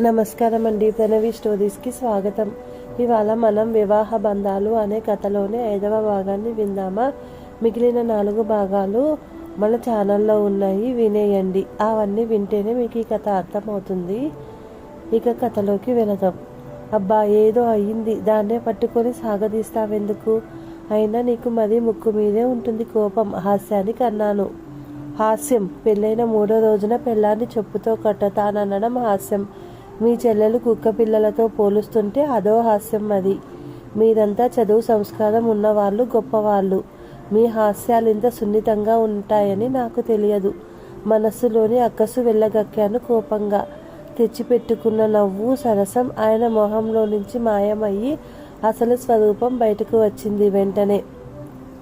నమస్కారం అండి ప్రణవి స్టోరీస్కి స్వాగతం. ఇవాళ మనం వివాహ బంధాలు అనే కథలోని ఐదవ భాగాన్ని విందామా? మిగిలిన నాలుగు భాగాలు మన ఛానల్లో ఉన్నాయి. వినేయండి. అవన్నీ వింటేనే మీకు ఈ కథ అర్థమవుతుంది. ఇక కథలోకి వెళదాం. అబ్బా ఏదో అయ్యింది దాన్నే పట్టుకొని సాగదీస్తావెందుకు? అయినా నీకు మరీ ముక్కు మీదే ఉంటుంది కోపం. హాస్యానికి అన్నాను హాస్యం. పెళ్ళైన మూడో రోజున పెళ్ళాన్ని చెప్పుతో కట్టతాననడం హాస్యం. మీ చెల్లెలు కుక్క పిల్లలతో పోలుస్తుంటే అదో హాస్యం అది. మీరంతా చదువు సంస్కారం ఉన్నవాళ్ళు గొప్పవాళ్ళు. మీ హాస్యాలు ఇంత సున్నితంగా ఉంటాయని నాకు తెలియదు. మనస్సులోని అక్కసు వెళ్ళగక్కాను కోపంగా. తెచ్చిపెట్టుకున్న నవ్వు సరసం ఆయన మొహంలో నుంచి మాయమయ్యి అసలు స్వరూపం బయటకు వచ్చింది వెంటనే.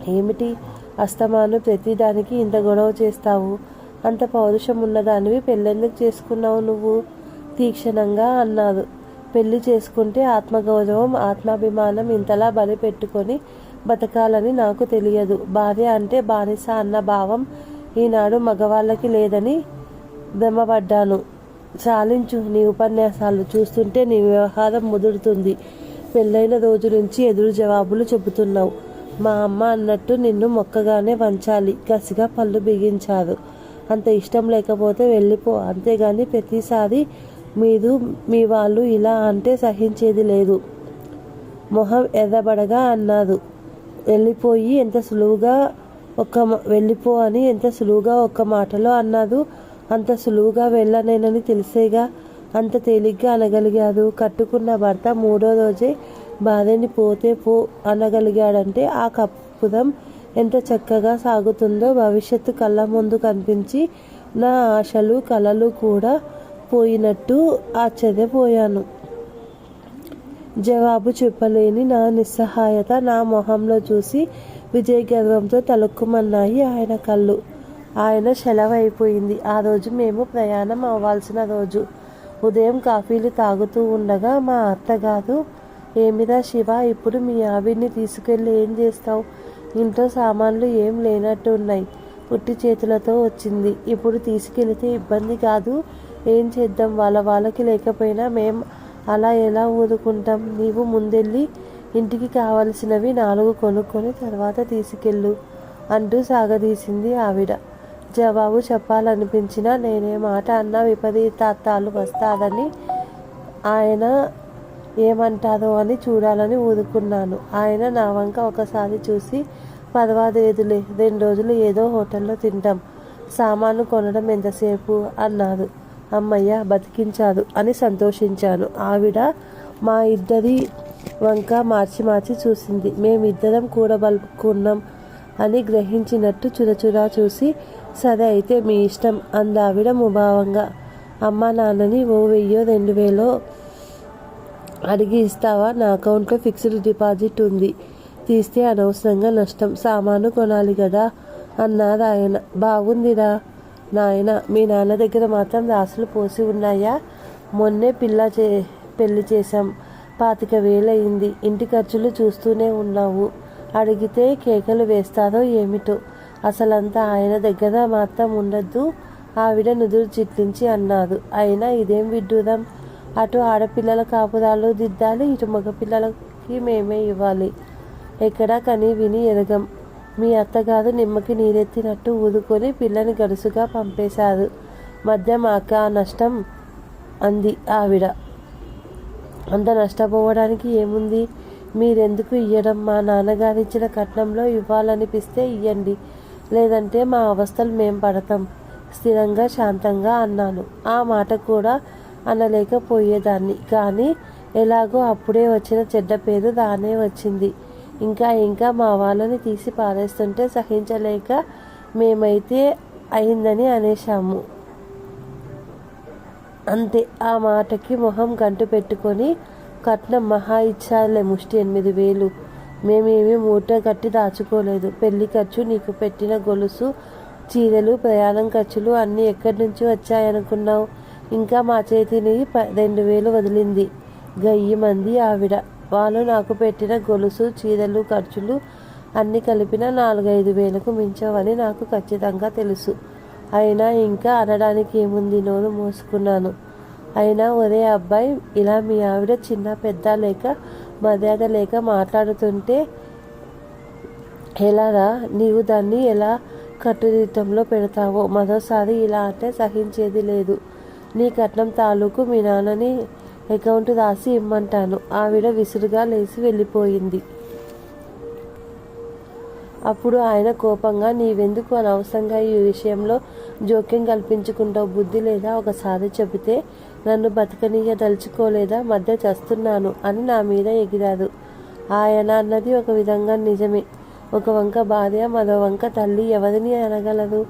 ఏమిటి? అస్తమాను ప్రతిదానికి ఇంత గొడవ చేస్తావు? అంత పౌరుషం ఉన్నదానివి పెళ్ళెందుకు చేసుకున్నావు నువ్వు? తీక్షణంగా అన్నారు పెళ్ళి చేసుకుంటే ఆత్మగౌరవం ఆత్మాభిమానం ఇంతలా బలి పెట్టుకొని బతకాలని నాకు తెలియదు. భార్య అంటే బానిస అన్న భావం ఈనాడు మగవాళ్ళకి లేదని భ్రమపడ్డాను. చాలించు నీ ఉపన్యాసాలు చూస్తుంటే నీ వ్యవహారం ముదురుతుంది. పెళ్ళైన రోజు నుంచి ఎదురు జవాబులు చెబుతున్నావు. మా అమ్మ అన్నట్టు నిన్ను మొక్కగానే వంచాలి. కసిగా పళ్ళు బిగించారు. అంత ఇష్టం లేకపోతే వెళ్ళిపో. అంతేగాని ప్రతిసారి మీరు మీ వాళ్ళు ఇలా అంటే సహించేది లేదు. మొహం ఎర్రబడగా అన్నారు వెళ్ళిపోయి ఎంత సులువుగా ఒక వెళ్ళిపో అని ఎంత సులువుగా ఒక్క మాటలో అన్నారు అంత సులువుగా వెళ్ళనేనని తెలిసేగా అంత తేలిగ్గా అనగలిగారు కట్టుకున్న భర్త మూడో రోజే భార్యని పోతే పో అనగలిగాడంటే ఆ కప్పుదం ఎంత చక్కగా సాగుతుందో భవిష్యత్తు కళ్ళ ముందు కనిపించి నా ఆశలు కలలు కూడా పోయినట్టు ఆశ్చర్యపోయాను. జవాబు చెప్పలేని నా నిస్సహాయత నా మొహంలో చూసి విజయ గర్వంతో తలుక్కుమన్నాయి ఆయన కళ్ళు. ఆయన సెలవైపోయింది ఆ రోజు మేము ప్రయాణం అవ్వాల్సిన రోజు. ఉదయం కాఫీలు తాగుతూ ఉండగా మా అత్తగారు ఏమిరా శివ ఇప్పుడు మీ ఆవిడ్ని తీసుకెళ్ళి ఏం చేస్తావు? ఇంట్లో సామాన్లు ఏం లేనట్టు ఉన్నాయి పుట్టి చేతులతో వచ్చింది. ఇప్పుడు తీసుకెళితే ఇబ్బంది కాదు. ఏం చేద్దాం? వాళ్ళ వాళ్ళకి లేకపోయినా మేం అలా ఎలా ఊరుకుంటాం నీవు ముందెళ్ళి ఇంటికి కావలసినవి నాలుగు కొనుక్కొని తర్వాత తీసుకెళ్ళు అంటూ సాగదీసింది ఆవిడ. జవాబు చెప్పాలనిపించినా నేనే మాట అన్న విపరీతార్థాలు వస్తాదని ఆయన ఏమంటారో అని చూడాలని ఊరుకున్నాను ఆయన నా వంక ఒకసారి చూసి పర్వాలేదులే రెండు రోజులు ఏదో హోటల్లో తింటాం. సామాను కొనడం ఎంతసేపు? అన్నారు అమ్మయ్య బతికించారు అని సంతోషించాను. ఆవిడ మా ఇద్దరి వంక మార్చి మార్చి చూసింది. మేమిద్దరం కూడబలుకున్నాం అని గ్రహించినట్టు చురచురా చూసి సరే అయితే మీ ఇష్టం అందావిడ ముభావంగా. అమ్మా నాన్నని ఓ వెయ్యో రెండు వేలో అడిగి ఇస్తావా? నా అకౌంట్లో ఫిక్స్డ్ డిపాజిట్ ఉంది. తీస్తే అనవసరంగా నష్టం. సామాను కొనాలి కదా అన్నారు ఆయన బాగుందిరా నాయన మీ నాన్న దగ్గర మాత్రం రాసులు పోసి ఉన్నాయా? మొన్నే పిల్ల చే పెళ్ళి చేశాం. పాతిక వేలయింది. ఇంటి ఖర్చులు చూస్తూనే ఉన్నావు. అడిగితే కేకలు వేస్తారో ఏమిటో. అసలంతా ఆయన దగ్గర మాత్రం ఉండద్దు. ఆవిడ నుదురు చిట్లించి అన్నారు అయినా ఇదేం విడ్డూరం అటు ఆడపిల్లల కాపురాలు దిద్దాలి ఇటు మగపిల్లలకి మేమే ఇవ్వాలి. ఎక్కడా కని విని ఎరగం. మీ అత్తగారు నిమ్మకి నీరెత్తినట్టు ఊదుకొని పిల్లని గడుసుగా పంపేశారు. మధ్య మాక నష్టం అంది ఆవిడ. అంత నష్టపోవడానికి ఏముంది? మీరెందుకు ఇయ్యడం? మా నాన్నగారు ఇచ్చిన కట్నంలో ఇవ్వాలనిపిస్తే ఇయ్యండి. లేదంటే మా అవస్థలు మేం పడతాం. స్థిరంగా శాంతంగా అన్నాను. ఆ మాట కూడా అనలేకపోయేదాన్ని. కానీ ఎలాగో అప్పుడే వచ్చిన చెడ్డ పేరు రానే వచ్చింది. ఇంకా ఇంకా మా వాళ్ళని తీసి పారేస్తుంటే సహించలేక మేమైతే అయిందని అనేశాము. అంతే ఆ మాటకి మొహం గంటు పెట్టుకొని కట్నం మహా ఇచ్చాలే ముష్టి ఎనిమిది వేలు. మేమేమీ మూట కట్టి దాచుకోలేదు. పెళ్ళి ఖర్చు నీకు పెట్టిన గొలుసు చీరలు ప్రయాణం ఖర్చులు అన్నీ ఎక్కడి నుంచి వచ్చాయనుకున్నావు? ఇంకా మా చేతిని రెండు వేలు వదిలింది. గయ్యి మంది ఆవిడ. వాళ్ళు నాకు పెట్టిన గొలుసు చీరలు ఖర్చులు అన్ని కలిపిన నాలుగైదు వేలకు మించవని నాకు ఖచ్చితంగా తెలుసు. అయినా ఇంకా అనడానికి ఏముంది నోరు మోసుకున్నాను. అయినా ఒరే అబ్బాయి ఇలా మీ ఆవిడ చిన్న పెద్ద లేక మర్యాద లేక మాట్లాడుతుంటే ఎలారా నీవు దాన్ని ఎలా కట్టుదిట్టంలో పెడతావో? మరోసారి ఇలా అంటే సహించేది లేదు. నీ కట్నం తాలూకు మీ నాన్నని అకౌంట్ రాసి ఇమ్మంటాను. ఆవిడ విసురుగా లేచి వెళ్ళిపోయింది. అప్పుడు ఆయన కోపంగా నీవెందుకు అనవసరంగా ఈ విషయంలో జోక్యం కల్పించుకుంటావు? బుద్ధి లేదా? ఒకసారి చెబితే నన్ను బతకనీయదలుచుకోలేదా? మధ్య చస్తున్నాను అని నా మీద ఎగిరారు. ఆయన అన్నది ఒక విధంగా నిజమే. ఒక వంక భార్య మరో వంక తల్లి ఎవరిని అనగలరు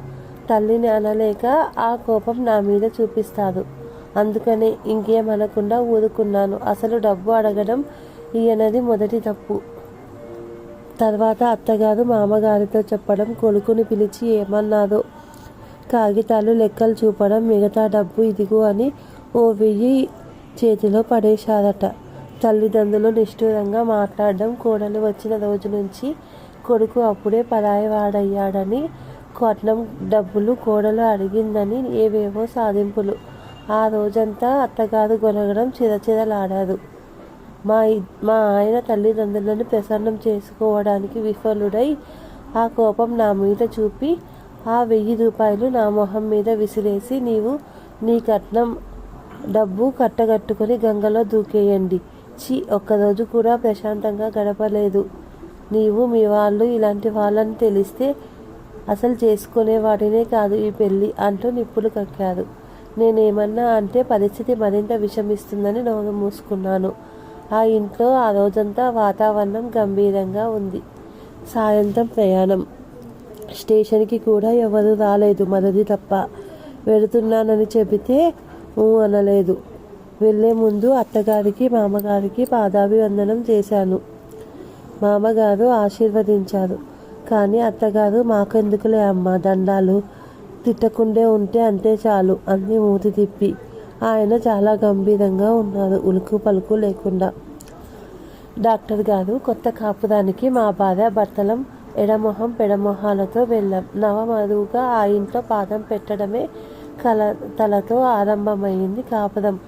తల్లిని అనలేక ఆ కోపం నా మీద చూపిస్తారు అందుకనే ఇంకేమనకుండా ఊరుకున్నాను అసలు డబ్బు అడగడం ఈయనది మొదటి తప్పు. తర్వాత అత్తగారు మామగారితో చెప్పడం కొడుకుని పిలిచి ఏమన్నారో కాగితాలు లెక్కలు చూపడం మిగతా డబ్బు ఇదిగో అని ఓ వెయ్యి చేతిలో పడేశారట తల్లిదండ్రులు నిష్ఠూరంగా మాట్లాడడం కోడలు వచ్చిన రోజు నుంచి కొడుకు అప్పుడే పరాయివాడయ్యాడని కొట్నం డబ్బులు కోడలు అడిగిందని ఏవేవో సాధింపులు. ఆ రోజంతా అత్తగారు గొనగడం చిరచిరలాడారు మా మా ఆయన తల్లిదండ్రులను ప్రసన్నం చేసుకోవడానికి విఫలుడై ఆ కోపం నా మీద చూపి ఆ వెయ్యి రూపాయలు నా మొహం మీద విసిరేసి నీవు నీ కట్నం డబ్బు కట్టగట్టుకుని గంగలో దూకేయండి. చి ఒక్కరోజు కూడా ప్రశాంతంగా గడపలేదు. నీవు మీ వాళ్ళు ఇలాంటి వాళ్ళని తెలిస్తే అసలు చేసుకునే వాటినే కాదు ఈ పెళ్ళి అంటూ నిప్పులు కక్కారు. నేనేమన్నా అంటే పరిస్థితి మరింత విషమిస్తుందని నోరు మూసుకున్నాను. ఆ ఇంట్లో ఆ రోజంతా వాతావరణం గంభీరంగా ఉంది. సాయంత్రం ప్రయాణం. స్టేషన్కి కూడా ఎవరు రాలేదు మరది తప్ప. వెళుతున్నానని చెబితే ఊ అనలేదు. వెళ్ళే ముందు అత్తగారికి మామగారికి పాదాభివందనం చేశాను. మామగారు ఆశీర్వదించారు. కానీ అత్తగారు మాకెందుకులే అమ్మ దండాలు? తిట్టకుండే ఉంటే అంతే చాలు అంది మూతి తిప్పి. ఆయన చాలా గంభీరంగా ఉన్నారు ఉలుకు పలుకు లేకుండా. డాక్టర్ గారు కొత్త కాపుదానికి మా భార్య భర్తలం ఎడమొహం పెడమొహాలతో వెళ్ళాం. నవమరువుగా ఆ ఇంట్లో పాదం పెట్టడమే కల తలతో ఆరంభమైంది కాపురం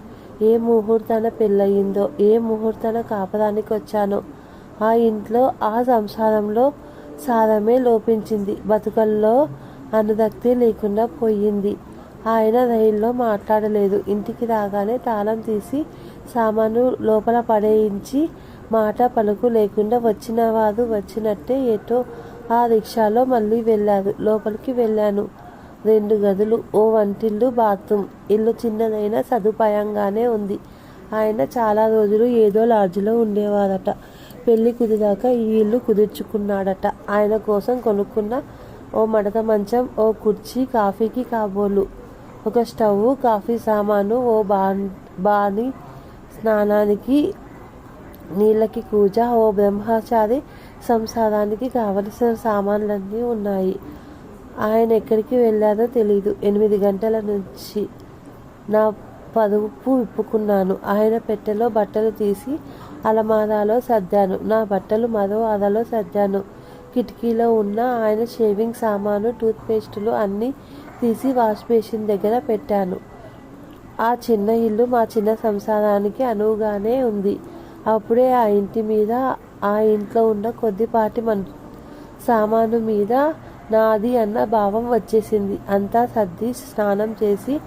ఏ ముహూర్తాన పెళ్ళయిందో ఏ ముహూర్తాన కాపురానికి వచ్చానో ఆ ఇంట్లో ఆ సంసారంలో సారమే లోపించింది. బతుకల్లో అనురక్తి లేకుండా పోయింది. ఆయన రైల్లో మాట్లాడలేదు. ఇంటికి రాగానే తాళం తీసి సామాను లోపల పడేయించి మాట పలుకు లేకుండా వచ్చిన వారు వచ్చినట్టే ఎటో ఆ రిక్షాలో మళ్ళీ వెళ్ళారు లోపలికి వెళ్ళాను. రెండు గదులు ఓ వంటిల్లు బాత్రూమ్ ఇల్లు చిన్నదైనా సదుపాయంగానే ఉంది. ఆయన చాలా రోజులు ఏదో లాడ్జిలో ఉండేవారట పెళ్ళి కుదిరాక ఈ ఇల్లు కుదుర్చుకున్నాడట. ఆయన కోసం కొనుక్కున్న ఓ మడత మంచం ఓ కుర్చీ కాఫీకి కాబోలు ఒక స్టవ్ కాఫీ సామాను ఓ బాన్ బాని స్నానానికి నీళ్ళకి కూజ ఓ బ్రహ్మచారి సంసారానికి కావలసిన సామాన్లన్నీ ఉన్నాయి. ఆయన ఎక్కడికి వెళ్ళారో తెలీదు. ఎనిమిది గంటల నుంచి నా పరుపు విప్పుకున్నాను. ఆయన పెట్టెలో బట్టలు తీసి అలమారాలో సర్దాను. నా బట్టలు మరో అరలో సర్దాను. కిటికీలో ఉన్న ఆయన షేవింగ్ సామాను టూత్పేస్టులు అన్నీ తీసి వాష్ బేసిన్ దగ్గర పెట్టాను. ఆ చిన్న ఇల్లు మా చిన్న సంసారానికి అనువుగానే ఉంది. అప్పుడే ఆ ఇంటి మీద ఆ ఇంట్లో ఉన్న కొద్దిపాటి మన సామాను మీద నాది అన్న భావం వచ్చేసింది. అంతా సర్ది స్నానం చేసి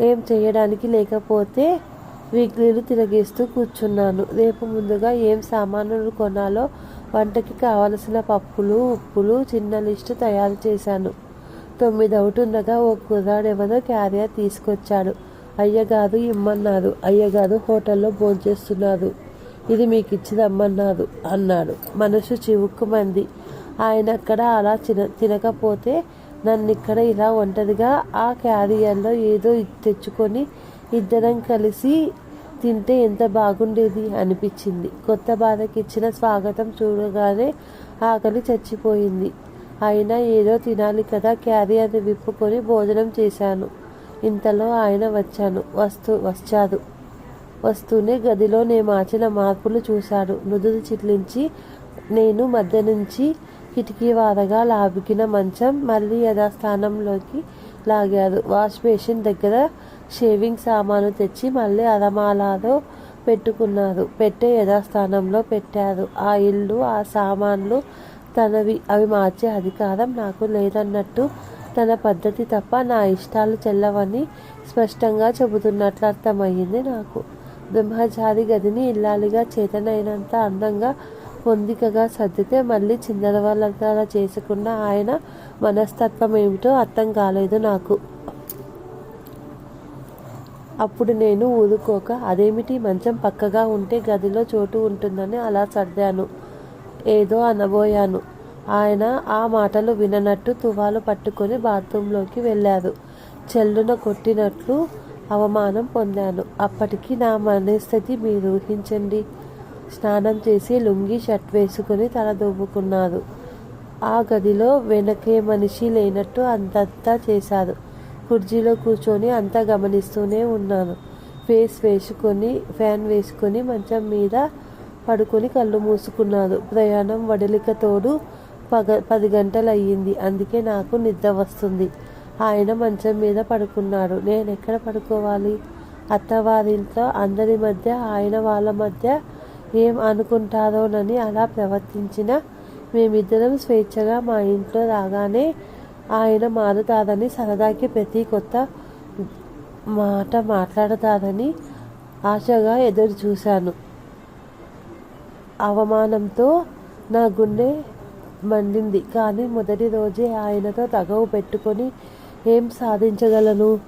ఏం చేయడానికి లేకపోతే వీక్లీలు తిరగేస్తూ కూర్చున్నాను. రేపు ముందుగా ఏం సామానులు కొనాలో వంటకి కావలసిన పప్పులు ఉప్పులు చిన్న లిస్టు తయారు చేశాను. తొమ్మిది అవుతుండగా ఓ కుర్రాడు ఎవరో క్యారియర్ తీసుకొచ్చాడు. అయ్యగారు ఇమ్మన్నారు. అయ్యగారు హోటల్లో భోంచేస్తున్నారు. ఇది మీకు ఇచ్చి రమ్మన్నారు అన్నాడు. మనసు చివుక్కుమంది. ఆయన అక్కడ అలా తిన తినకపోతే నన్ను ఇక్కడ ఇలా ఒంటరిగా ఆ క్యారియర్లో ఏదో తెచ్చుకొని ఇద్దరం కలిసి తింటే ఎంత బాగుండేది అనిపించింది. కొత్త బాధకి ఇచ్చిన స్వాగతం చూడగానే ఆకలి చచ్చిపోయింది. అయినా ఏదో తినాలి కదా క్యారియర్ విప్పుకొని భోజనం చేశాను. ఇంతలో ఆయన వచ్చాను. వస్తూ వచ్చారు వస్తూనే గదిలో నేను మార్చిన మార్పులు చూశాడు. నుదురు చిట్లించి నేను మధ్య నుంచి కిటికీ వారగా లాభికిన మంచం మళ్ళీ యథాస్థానంలోకి లాగారు వాష్ బేసిన్ దగ్గర షేవింగ్ సామాను తెచ్చి మళ్ళీ అరమాలలో పెట్టుకున్నారు పెట్టే యథాస్థానంలో పెట్టారు ఆ ఇల్లు ఆ సామాన్లు తనవి. అవి మార్చే అధికారం నాకు లేదన్నట్టు తన పద్ధతి తప్ప నా ఇష్టాలు చెల్లవని స్పష్టంగా చెబుతున్నట్లు అర్థమయ్యింది నాకు. బ్రహ్మచారి గదిని ఇల్లాలిగా చేతనైనంత అందంగా పొందికగా సర్దితే మళ్ళీ చిందరవల్లగా చేసుకున్న ఆయన మనస్తత్వం ఏమిటో అర్థం కాలేదు నాకు. అప్పుడు నేను ఊరుకోక అదేమిటి? మంచం పక్కగా ఉంటే గదిలో చోటు ఉంటుందని అలా సర్దాను. ఏదో అనబోయాను. ఆయన ఆ మాటలు విననట్టు తువాలు పట్టుకొని బాత్రూంలోకి వెళ్ళారు చెల్లున కొట్టినట్లు అవమానం పొందాను. అప్పటికి నా మనస్థితి మీరు ఊహించండి. స్నానం చేసి లుంగి షర్ట్ వేసుకుని తల దువ్వుకున్నారు ఆ గదిలో వెనకే మనిషి లేనట్టు అంతంతా చేశారు కుర్చీలో కూర్చొని అంతా గమనిస్తూనే ఉన్నాను. ఫేస్ వేసుకొని ఫ్యాన్ వేసుకొని మంచం మీద పడుకొని కళ్ళు మూసుకున్నారు ప్రయాణం వడలిక తోడు పగ పది గంటలు అయ్యింది అందుకే నాకు నిద్ర వస్తుంది. ఆయన మంచం మీద పడుకున్నాడు. నేను ఎక్కడ పడుకోవాలి అత్తవారింట్లో అందరి మధ్య ఆయన వాళ్ళ మధ్య ఏం అనుకుంటారోనని అలా ప్రవర్తించిన మేమిద్దరం స్వేచ్ఛగా మా ఇంట్లో రాగానే ఆయన మారుతారని సరదాకి ప్రతి కొత్త మాట మాట్లాడతారని ఆశగా ఎదురు చూశాను. అవమానంతో నా గుండె మండింది కానీ మొదటి రోజే ఆయనతో తగవు పెట్టుకొని ఏం సాధించగలను?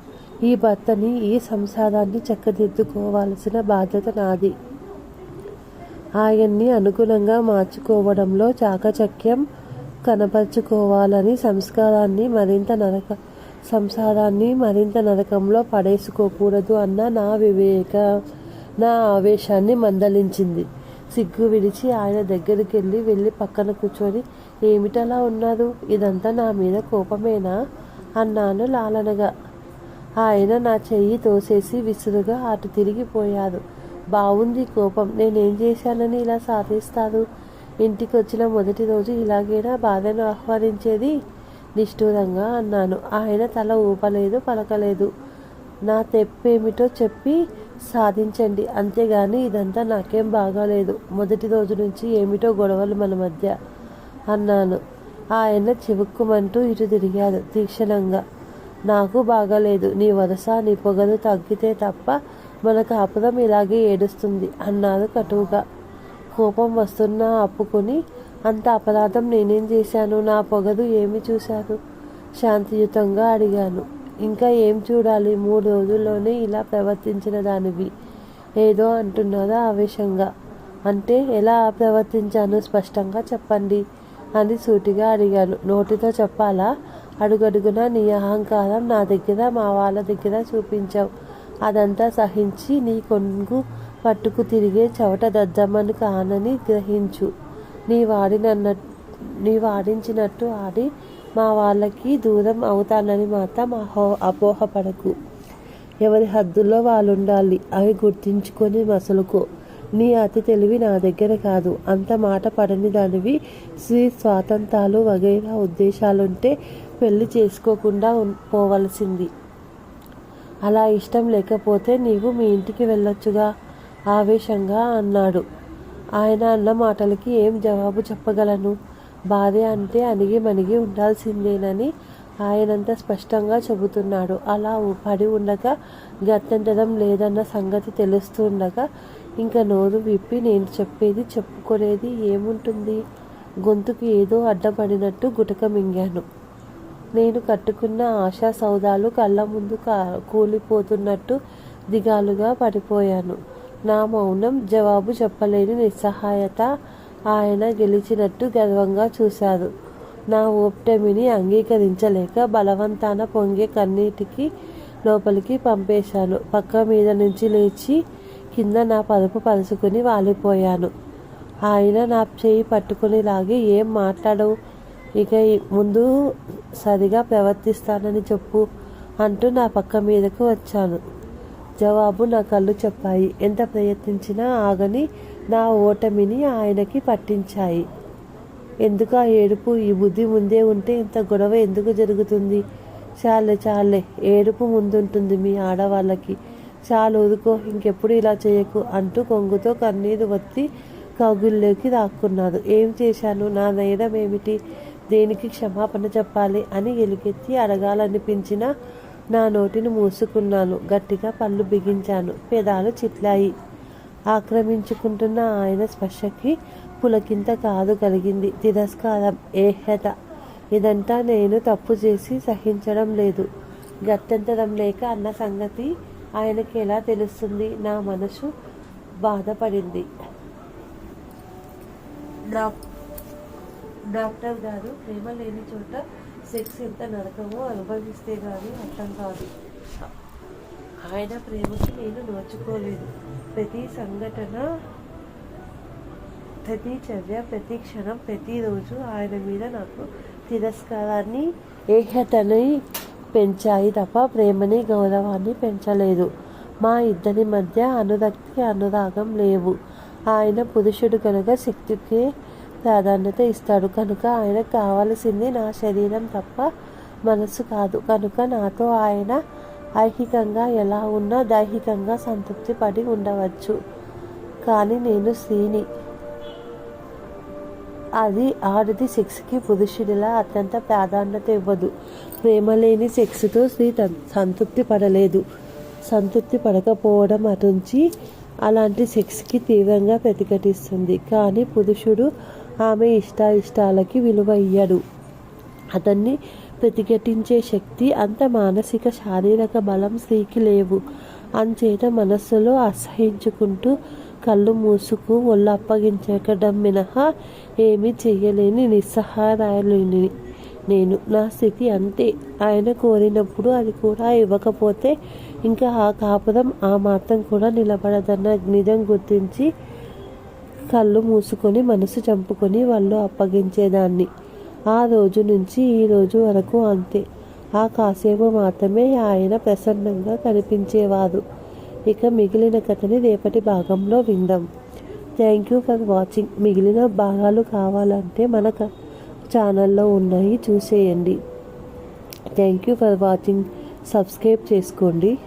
ఈ భర్తని ఈ సంసారాన్ని చక్కదిద్దుకోవాల్సిన బాధ్యత నాది. ఆయన్ని అనుగుణంగా మార్చుకోవడంలో చాకచక్యం కనపరుచుకోవాలని సంస్కారాన్ని మరింత నరక సంసారాన్ని మరింత నరకంలో పడేసుకోకూడదు అన్న నా వివేక నా ఆవేశాన్ని మందలించింది. సిగ్గు విడిచి ఆయన దగ్గరికి వెళ్ళి వెళ్ళి పక్కన కూర్చొని ఏమిటలా ఉన్నారు ఇదంతా నా మీద కోపమేనా? అన్నాను లాలనగా. ఆయన నా చెయ్యి తోసేసి విసురుగా అటు తిరిగిపోయారు బాగుంది కోపం. నేనేం చేశానని ఇలా సాధిస్తారు? ఇంటికి వచ్చిన మొదటి రోజు ఇలాగేనా బాధను ఆహ్వానించేది? నిష్ఠూరంగా అన్నాను. ఆయన తల ఊపలేదు పలకలేదు. నా తెప్పేమిటో చెప్పి సాధించండి. అంతేగాని ఇదంతా నాకేం బాగాలేదు. మొదటి రోజు నుంచి ఏమిటో గొడవలు మన మధ్య అన్నాను. ఆయన చివుక్కుమంటూ ఇటు తిరిగారు తీక్షణంగా. నాకు బాగాలేదు. నీ వరస నీ పొగలు తగ్గితే తప్ప మన కాపురం ఇలాగే ఏడుస్తుంది అన్నారు కటువుగా. కోపం వస్తున్నా అప్పుకొని అంత అపరాధం నేనేం చేశాను? నా పొగదు ఏమి చూశారు? శాంతియుతంగా అడిగాను. ఇంకా ఏం చూడాలి? మూడు రోజుల్లోనే ఇలా ప్రవర్తించిన దానివి. ఏదో అంటున్నారా ఆవేశంగా. అంటే ఎలా ప్రవర్తించాను స్పష్టంగా చెప్పండి అని సూటిగా అడిగాను. నోటితో చెప్పాలా? అడుగడుగున నీ అహంకారం నా దగ్గర మా వాళ్ళ దగ్గర చూపించావు. అదంతా సహించి నీ కొంగు పట్టుకు తిరిగే చవట దద్దమ్మను కానని గ్రహించు. నీ వాడినన్న నీ వాడించినట్టు ఆడి మా వాళ్ళకి దూరం అవుతానని మాత్రం అహో అపోహపడకు. ఎవరి హద్దుల్లో వాళ్ళు ఉండాలి అవి గుర్తించుకొని మసలుకో. నీ అతి తెలివి నా దగ్గర కాదు. అంత మాట పడని దానివి శ్రీ స్వాతంత్రాలు వగైరా ఉద్దేశాలుంటే పెళ్ళి చేసుకోకుండా పోవలసింది. అలా ఇష్టం లేకపోతే నీవు మీ ఇంటికి వెళ్ళొచ్చుగా. ఆవేశంగా అన్నాడు. ఆయన అన్న మాటలకి ఏం జవాబు చెప్పగలను? భార్య అంటే అణిగి మణిగి ఉండాల్సిందేనని ఆయనంత స్పష్టంగా చెబుతున్నాడు. అలా పడి ఉండగా గత్యంతరం లేదన్న సంగతి తెలుస్తుండగా ఇంకా నోరు విప్పి నేను చెప్పేది చెప్పుకునేది ఏముంటుంది? గొంతుకు ఏదో అడ్డపడినట్టు గుటక మింగాను. నేను కట్టుకున్న ఆశా సౌదాలు కళ్ళ ముందు కూలిపోతున్నట్టు దిగాలుగా పడిపోయాను. నా మౌనం జవాబు చెప్పలేని నిస్సహాయత ఆయన గెలిచినట్టు గర్వంగా చూశారు. నా ఓప్టమిని అంగీకరించలేక బలవంతాన పొంగే కన్నీటికి లోపలికి పంపేశాను. పక్క మీద నుంచి లేచి కింద నా పరుపు పరుచుకుని వాలిపోయాను. ఆయన నా చేయి పట్టుకుని లాగి ఏం మాట్లాడవు? ఇక ముందు సరిగా ప్రవర్తిస్తానని చెప్పు అంటూ నా పక్క మీదకు వచ్చాను. జవాబు నా కళ్ళు చెప్పాయి. ఎంత ప్రయత్నించినా ఆగని నా ఓటమిని ఆయనకి పట్టించాయి. ఎందుకు ఆ ఏడుపు? ఈ బుద్ధి ముందే ఉంటే ఇంత గొడవ ఎందుకు జరుగుతుంది? చాలే చాలే. ఏడుపు ముందుంటుంది మీ ఆడవాళ్ళకి. చాలు ఊరుకో ఇంకెప్పుడు ఇలా చేయకు అంటూ కొంగుతో కన్నీరు వత్తి కౌగిల్లోకి దాక్కున్నారు ఏం చేశాను? నా నేరం ఏమిటి? దేనికి క్షమాపణ చెప్పాలి అని ఎలుకెత్తి అడగాలనిపించిన నా నోటిని మూసుకున్నాను. గట్టిగా పళ్ళు బిగించాను. పెదాలు చిట్లాయి. ఆక్రమించుకుంటున్న ఆయన స్పర్శకి పులకింత కాదు కలిగింది. తిరస్కారం. ఏహ్యత ఇదంతా నేను తప్పు చేసి సహించడం లేదు. గత్యంతరం లేక అన్న సంగతి ఆయనకి ఎలా తెలుస్తుంది? నా మనసు బాధపడింది. డాక్టర్ గారు ప్రేమ లేని చోట సెక్స్ ఎంత నరకమో అనుభవిస్తే కానీ అర్థం కాదు. ఆయన ప్రేమకి నేను నోచుకోలేదు. ప్రతి సంఘటన ప్రతి చర్య ప్రతి క్షణం ప్రతిరోజు ఆయన మీద నాకు తిరస్కారాన్ని ఏహతని పెంచాయి తప్ప ప్రేమని గౌరవాన్ని పెంచలేదు. మా ఇద్దరి మధ్య అనురక్తి అనురాగం లేవు. ఆయన పురుషుడు కనుక శక్తికే ప్రాధాన్యత ఇస్తాడు. కనుక ఆయనకు కావలసింది నా శరీరం తప్ప మనసు కాదు. కనుక నాతో ఆయన ఐహికంగా ఎలా ఉన్నా దైహికంగా సంతృప్తి పడి ఉండవచ్చు. కానీ నేను స్త్రీని. అది ఆడది సెక్స్కి పురుషుడిలా అత్యంత ప్రాధాన్యత ఇవ్వదు. ప్రేమ లేని సెక్స్తో స్త్రీ సంతృప్తి పడలేదు. సంతృప్తి పడకపోవడం అటుంచి అలాంటి సెక్స్కి తీవ్రంగా ప్రతిఘటిస్తుంది. కానీ పురుషుడు ఆమె ఇష్టాయిష్టాలకి విలువ ఇయ్యడు అతన్ని ప్రతిఘటించే శక్తి అంత మానసిక శారీరక బలం స్త్రీకి లేవు. అంచేత మనస్సులో అసహించుకుంటూ కళ్ళు మూసుకు ఒళ్ళు అప్పగించకడం మినహా ఏమీ చెయ్యలేని నిస్సహారాయుని నేను నా స్థితి అంతే. ఆయన కోరినప్పుడు అది కూడా ఇవ్వకపోతే ఇంకా ఆ కాపురం ఆ మాత్రం కూడా నిలబడదన్న నిజం గుర్తించి కళ్ళు మూసుకొని మనసు చంపుకొని వాళ్ళు అప్పగించేదాన్ని. ఆ రోజు నుంచి ఈ రోజు వరకు అంతే. ఆ కాసేపు మాత్రమే ఆయన ప్రసన్నంగా కనిపించేవారు. ఇక మిగిలిన కథని రేపటి భాగంలో విందాం. Thank you for watching. మిగిలిన భాగాలు కావాలంటే మన ఛానల్లో ఉన్నాయి. చూసేయండి. Thank you for watching. Subscribe చేసుకోండి.